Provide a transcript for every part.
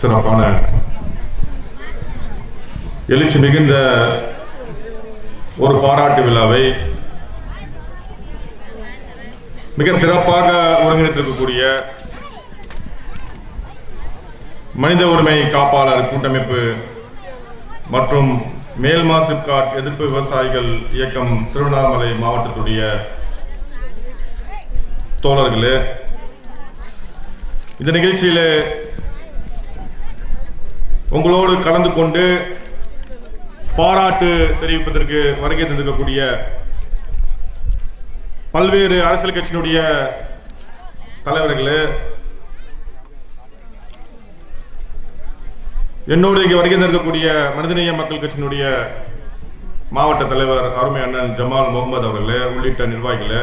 சிறப்பான எழுச்சி மிகுந்த ஒரு பாராட்டு விழாவை மிக சிறப்பாக ஒருங்கிணைத்திருக்கக்கூடிய மனித உரிமை காப்பாளர் கூட்டமைப்பு மற்றும் மேல்மா சிப்காட் எதிர்ப்பு விவசாயிகள் இயக்கம் திருவண்ணாமலை மாவட்டத்துடைய தோழர்களே இந்த நிகழ்ச்சியிலே உங்களோடு கலந்து கொண்டு பாராட்டு தெரிவிப்பதற்கு வருகை தந்திருக்கக்கூடிய பல்வேறு அரசியல் கட்சியினுடைய தலைவர்களே என்னோடு இங்கே வருகை தந்திருக்கக்கூடிய மனிதநேய மக்கள் கட்சியினுடைய மாவட்ட தலைவர் அருமை அண்ணன் ஜமால் முகமது அவர்களே உள்ளிட்ட நிர்வாகிகளே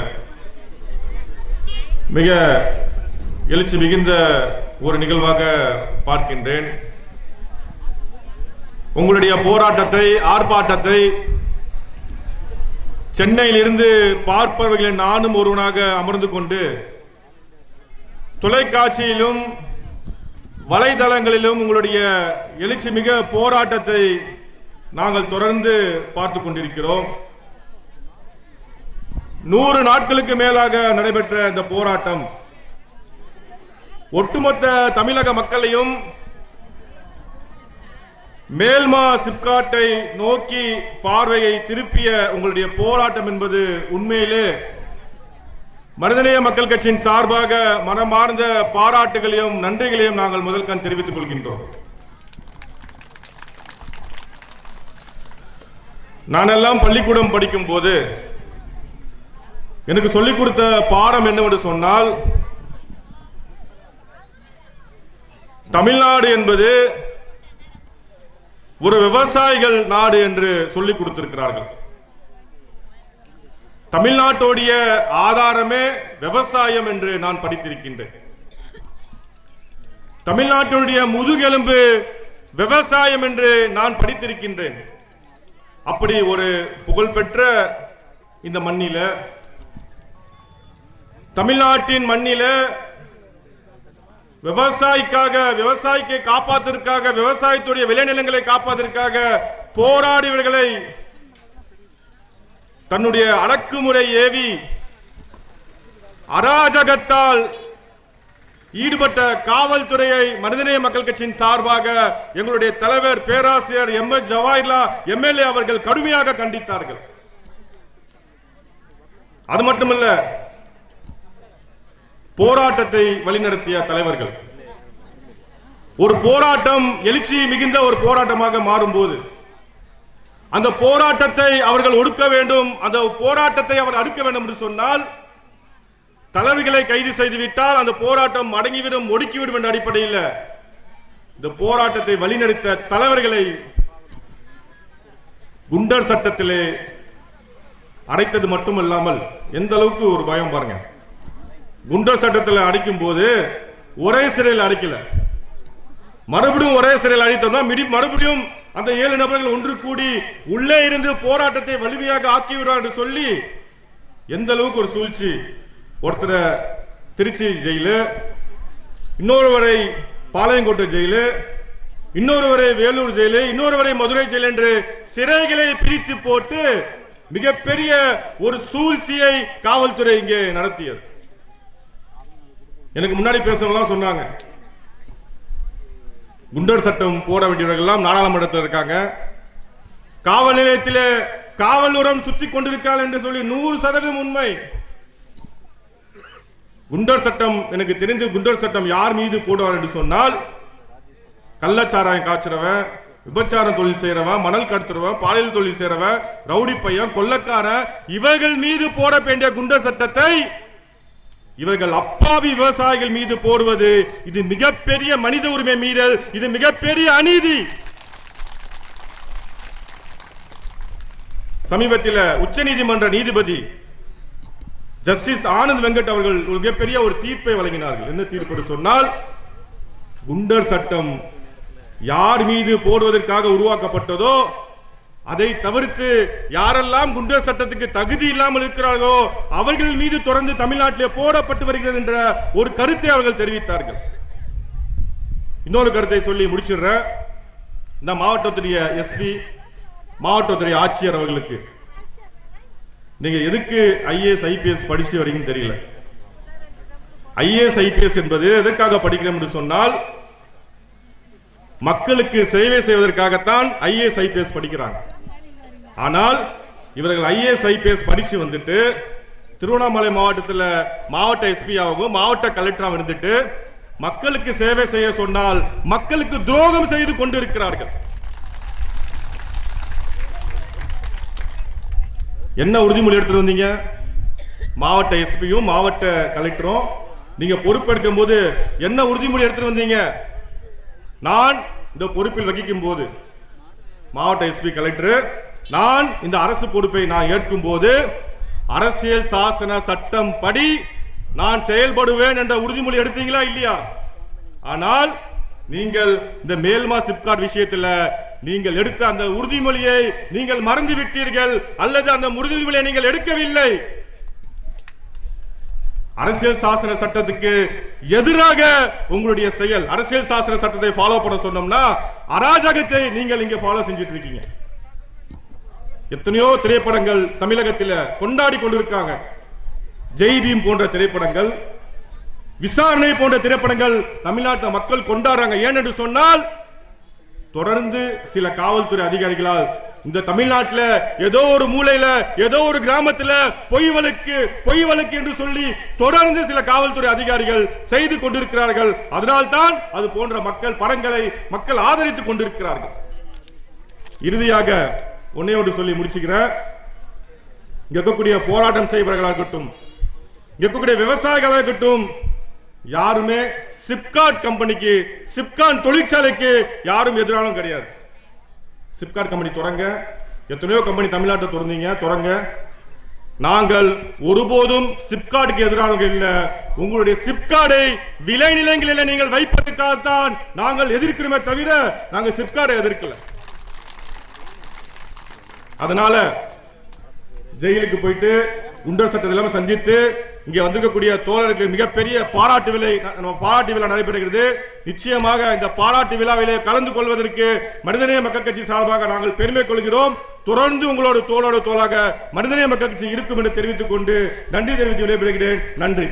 மிக எழுச்சி மிகுந்த ஒரு நிகழ்வாக பார்க்கின்றேன். உங்களுடைய போராட்டத்தை ஆர்ப்பாட்டத்தை சென்னையிலிருந்து பார்ப்பவர்களை நானும் ஒருவனாக அமர்ந்து கொண்டு தொலைக்காட்சியிலும் வலைதளங்களிலும் உங்களுடைய எழுச்சி மிக போராட்டத்தை நாங்கள் தொடர்ந்து பார்த்து கொண்டிருக்கிறோம். நூறு நாட்களுக்கு மேலாக நடைபெற்ற இந்த போராட்டம் ஒட்டுமொத்த தமிழக மக்களையும் மேல்மா சிப்காட்டை நோக்கி பார்வையை திருப்பிய உங்களுடைய போராட்டம் என்பது உண்மையிலே மனிதநேய மக்கள் கட்சியின் சார்பாக மனமார்ந்த பாராட்டுகளையும் நன்றிகளையும் நாங்கள் முதல் கண் தெரிவித்துக் கொள்கின்றோம். நானெல்லாம் பள்ளிக்கூடம் படிக்கும் போது எனக்கு சொல்லிக் கொடுத்த பாடம் என்னவென்று சொன்னால் தமிழ்நாடு என்பது ஒரு விவசாயிகள் நாடு என்று சொல்லி கொடுத்திருக்கிறார்கள். தமிழ்நாட்டுடைய ஆதாரமே விவசாயம் என்று நான் படித்திருக்கின்றேன். தமிழ்நாட்டினுடைய முதுகெலும்பு விவசாயம் என்று நான் படித்திருக்கின்றேன். அப்படி ஒரு புகழ்பெற்ற இந்த மண்ணில தமிழ்நாட்டின் மண்ணில விவசாயிக்காக விவசாயிக்கு காப்பாத்திற்காக விவசாயத்துடைய விளைநிலங்களை காப்பாத்திற்காக போராடியவர்களை தன்னுடைய அடக்குமுறை ஏவி அராஜகத்தால் ஈடுபட்ட காவல்துறையை மனிதநேய மக்கள் கட்சியின் சார்பாக எங்களுடைய தலைவர் பேராசிரியர் எம். எஸ். ஜவாஹர்லா எம்எல்ஏ அவர்கள் கடுமையாக கண்டித்தார்கள். அது மட்டுமல்ல போராட்டத்தை வழிநடத்திய தலைவர்கள். ஒரு போராட்டம் எழுச்சி மிகுந்த ஒரு போராட்டமாக மாறும்போது அந்த போராட்டத்தை அவர்கள் ஒடுக்க வேண்டும் அந்த போராட்டத்தை அவர் அடுக்க வேண்டும் என்று சொன்னால் தலைவர்களை கைது செய்துவிட்டால் அந்த போராட்டம் அடங்கிவிடும் ஒடுக்கிவிடும் என்ற அடிப்படையில் இந்த போராட்டத்தை வழிநடத்த தலைவர்களை குண்டர் சட்டத்திலே அடைத்தது மட்டுமல்லாமல் எந்த அளவுக்கு ஒரு பயம் பாருங்க. குண்டர் சட்டத்தில் அடிக்கும் போது ஒரே சிறையில் அடிக்கல. மறுபடியும் ஒரே சிறையில் அடித்தோம்னா மிடி- மறுபடியும் அந்த ஏழு நபர்கள் ஒன்று கூடி உள்ளே இருந்து போராட்டத்தை வலிமையாக ஆக்கிவிடுவார் என்று சொல்லி எந்த அளவுக்கு ஒரு சூழ்ச்சி ஒருத்தரை திருச்சி ஜெயிலு இன்னொருவரை பாளையங்கோட்டை ஜெயிலு இன்னொருவரை வேலூர் ஜெயிலு இன்னொருவரை மதுரை ஜெயில் என்று சிறைகளை பிரித்து போட்டு மிகப்பெரிய ஒரு சூழ்ச்சியை காவல்துறை இங்கே நடத்தியது. எனக்கு முன்னாடி பேசுறவங்களாம் சொன்னாங்க. குண்டர் சட்டம் போட வேண்டியவர்கள்லாம் நாடாளுமன்றத்தில் இருக்காங்க. காவல் நிலையத்திலே காவல் உரம் சுத்தி கொண்டிருக்காள் என்று சொல்லி நூறு சதவீதம் உண்மை. குண்டர் சட்டம் எனக்கு தெரிந்து குண்டர் சட்டம் யார் மீது போடுவார் என்று சொன்னால் கள்ளச்சாராயம் காய்ச்சிறவன் விபச்சாரம் தொழில் செய்யறவன் மணல் கடத்துறவன் பாலியல் தொழில் செய்யறவன் ரவுடி பையன் கொள்ளக்காரன் இவர்கள் மீது போட வேண்டிய குண்டர் சட்டத்தை இவர்கள் அப்பாவி விவசாயிகள் மீது போடுவது இது மிகப்பெரிய மனித உரிமை மீறல் இது மிகப்பெரிய அநீதி. சமீபத்தில் உச்ச நீதிமன்ற நீதிபதி ஜஸ்டிஸ் ஆனந்த் வெங்கட் அவர்கள் ஒரு மிகப்பெரிய ஒரு தீர்ப்பை வழங்கினார்கள். என்ன தீர்ப்பு சொன்னால் குண்டர் சட்டம் யார் மீது போடுவதற்காக உருவாக்கப்பட்டதோ அதை தவிர்த்து யாரெல்லாம் குண்டர் சட்டத்துக்கு தகுதி இல்லாமல் இருக்கிறார்களோ அவர்கள் மீது தொடர்ந்து தமிழ்நாட்டிலே போடப்பட்டு வருகிறது என்ற ஒரு கருத்தை அவர்கள் தெரிவித்தார்கள். இன்னொரு கருத்தை சொல்லி முடிச்சிடுறேன். இந்த மாவட்டத்துடைய எஸ்பி மாவட்டத்துடைய ஆட்சியர் அவர்களுக்கு. நீங்க எதுக்கு ஐஏஎஸ் ஐபிஎஸ் படிச்சு வரீங்கன்னு தெரியல. ஐஏஎஸ் ஐபிஎஸ் என்பது எதற்காக படிக்கிறோம் என்று சொன்னால் மக்களுக்கு சேவை செய்வதற்காகத்தான் ஐஏஎஸ் ஐபிஎஸ் படிக்கிறாங்க. ஆனால் இவர்கள் ஐஏஎஸ் ஐபிஎஸ் படித்து வந்துட்டு திருவண்ணாமலை மாவட்டத்தில் மாவட்ட எஸ்பியாகவும் மாவட்ட கலெக்டராகவும் இருந்துட்டு மக்களுக்கு சேவை செய்ய சொன்னால் மக்களுக்கு துரோகம் செய்து கொண்டிருக்கிறார்கள். என்ன உறுதிமொழி எடுத்துட்டு வந்தீங்க? மாவட்ட எஸ்பியும் மாவட்ட கலெக்டரும் நீங்க பொறுப்பெடுக்கும் போது என்ன உறுதிமொழி எடுத்துட்டு வந்தீங்க? நான் இந்த பொறுப்பில் வகிக்கும் போது மாவட்ட எஸ்பி கலெக்டர் நான் இந்த அரசு பொறுப்பை நான் ஏற்கும் போது அரசியல் சாசன சட்டம் படி நான் செயல்படுவேன் என்ற உறுதிமொழி எடுத்தீங்களா இல்லையா? ஆனால் நீங்கள் இந்த மேல்மா சிப்காட் விஷயத்தில் நீங்கள் எடுத்த அந்த உறுதிமொழியை நீங்கள் மறந்து விட்டீர்கள் அல்லது அந்த உறுதிமொழியை நீங்கள் எடுக்கவில்லை. அரசியல் சாசன சட்டத்துக்கு எதிராக உங்களுடைய செயல் அரசியல் சாசன சட்டத்தை ஃபாலோ பண்ண சொன்னோம்னா அராஜகத்தை நீங்கள் இங்க ஃபாலோ செஞ்சுட்டு இருக்கீங்க. எத்தனையோ திரைப்படங்கள் தமிழகத்தில் கொண்டாடி கொண்டிருக்காங்க. ஜெய் பீம் போன்ற திரைப்படங்கள் விசாரணை போன்ற திரைப்படங்கள் தமிழ்நாட்டு மக்கள் கொண்டாடுறாங்க. ஏன் என்று சொன்னால் தொடர்ந்து சில காவல்துறை அதிகாரிகளால் இந்த தமிழ்நாட்டில் ஏதோ ஒரு மூலையில ஏதோ ஒரு கிராமத்தில் பொய் வழக்கு பொய் வழக்கு என்று சொல்லி தொடர்ந்து சில காவல்துறை அதிகாரிகள் செய்து கொண்டிருக்கிறார்கள். அதனால்தான் அது போன்ற மக்கள் படங்களை மக்கள் ஆதரித்துக் கொண்டிருக்கிறார்கள். இறுதியாக ஒன்னே ஒன்று சொல்லி முடிச்சுக்கிறேன். இங்க இருக்கக்கூடிய போராட்டம் செய்பவர்களாக இருக்கட்டும். இங்க இருக்கக்கூடிய விவசாயிகளாக இருக்கட்டும். யாருமே சிப்காட் கம்பெனிக்கு சிப்கான் தொழிற்சாலைக்கு யாரும் எதிரானும் கிடையாது. சிப்காட் கம்பெனி தொடங்க. எத்தனையோ கம்பெனி தமிழ்நாட்டை திறந்தீங்க தொடங்க. நாங்கள் ஒருபோதும் சிப்கார்டுக்கு எதிரானவங்க இல்லை. உங்களுடைய சிப்காடை விளைநிலங்களில் நீங்கள் வைப்பதற்காகத்தான் நாங்கள் எதிர்க்கிறோமே தவிர நாங்கள் சிப்காடை எதிர்க்கல. அதனால ஜெயிலுக்கு போயிட்டு குண்டர் சட்டத்தை இல்லாம சந்தித்து இங்க வந்திருக்கக்கூடிய தோழர்களுக்கு மிகப்பெரிய பாராட்டு விலை நம்ம பாராட்டு விழா நடைபெறுகிறது. நிச்சயமாக இந்த பாராட்டு விழாவிலே கலந்து கொள்வதற்கு மனிதநேய மக்கள் கட்சி சார்பாக நாங்கள் பெருமை கொள்கிறோம். தொடர்ந்து உங்களோட தோளோடு தோளாக மனிதநேய மக்கள் கட்சி இருக்கும் என்று தெரிவித்துக் கொண்டு நன்றி தெரிவித்து விடைபெறுகிறேன். நன்றி.